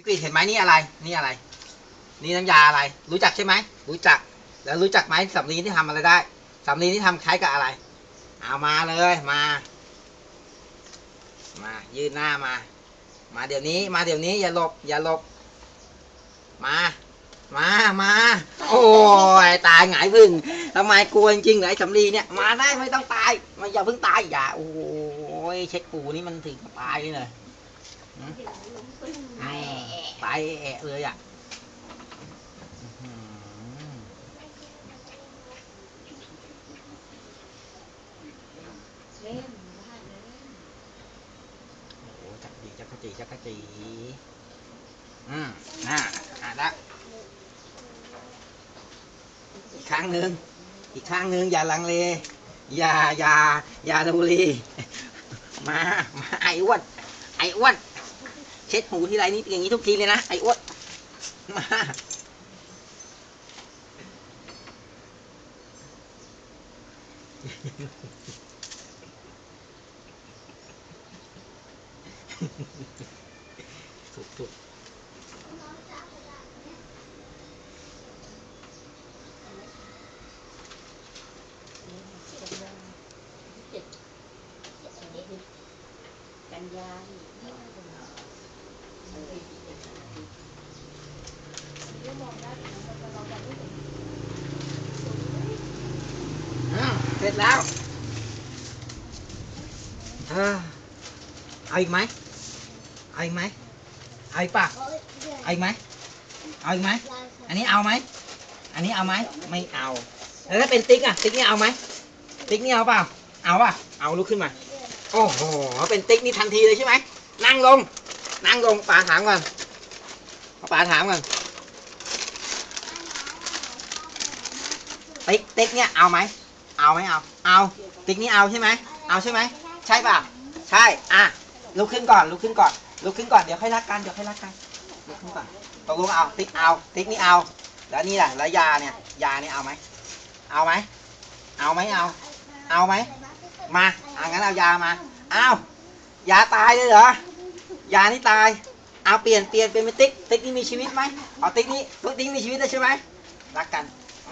พี่กรีดเห็นไหมนี่อะไร นี่อะไร นี่น้ำยาอะไร รู้จักใช่ไหม รู้จัก แล้วรู้จักไหมสำลีที่ทำอะไรได้สำลีที่ทำคล้ายกับอะไร เอามาเลย มา มา ยืนหน้ามา มาเดี๋ยวนี้ มาเดี๋ยวนี้ อย่าหลบ อย่าหลบ มา มา มา โอ้ยตายหงายพึ่งทำไมกลัวจริงๆเหรอไอ้สำลีเนี่ย มาได้ไม่ต้องตายมาอย่าเพิ่งตายอย่า โอ้ยเช็คปูนี่มันถึงกับตายเลยหืมแอะ ตายแอะเลยอะเล่นบ้านเล่นโอ้โหจักรจีจักรจีจักรจีอืมน่าอะละอีกครั้งหนึ่งอีกครั้งหนึ่งอย่าลังเล อย่าอย่าอย่าดูรีมามาไอ้อ้วนไอ้อ้วน เช็ดหูทีไรนี่อย่างนี้ทุกทีเลยนะไอ้อ้วนมาสุดสุดเจ็ดกันยานี่ก็มองได้แต่เราจะไม่เห็น อืมเส ร็จแล้วเออเอาอีกไหมเอาอีกไหมเอาอีกปะเอาอีกไหมเอาอีกไหมอันนี้เอาไหมอันนี้เอาไหมไม่เอา แล้วถ้าเป็นติ๊กอะติ๊กนี่เอาไหมติ๊กนี่เอาเปล่าเอาป่ะเอาลุกขึ้นมา โอ้โหเป็นติ๊กนี่ทันทีเลยใช่ไหมนั่งลง นั่งลงป๋าถามก่อนป๋าถามก่อนติ๊กติ๊กเนี่ยเอาไหม เอาไหมเอา เอา ติ๊กนี่เอาใช่ไหม เอาใช่ไหม ใช่ป่ะ ใช่ อะ ลุกขึ้นก่อน ลุกขึ้นก่อน ลุกขึ้นก่อน เดี๋ยวค่อยรักกัน เดี๋ยวค่อยรักกัน ลุกขึ้นก่อนตกลงเอา ติ๊กเอา ติ๊กนี่เอา แล้วนี่แหละแล้วยาเนี่ย ยาเนี่ยเอาไหม เอาไหม เอาไหมเอา เอาไหม มาอ่างั้นเอายามา เอายาตายเลยเหรอ ยานี่ตาย เอาเปลี่ยนเปลี่ยนเป็นติ๊ก ติ๊กนี่มีชีวิตไหมเอาติ๊กนี่ ติ๊กนี่มีชีวิตแล้วใช่ไหมรักกันอ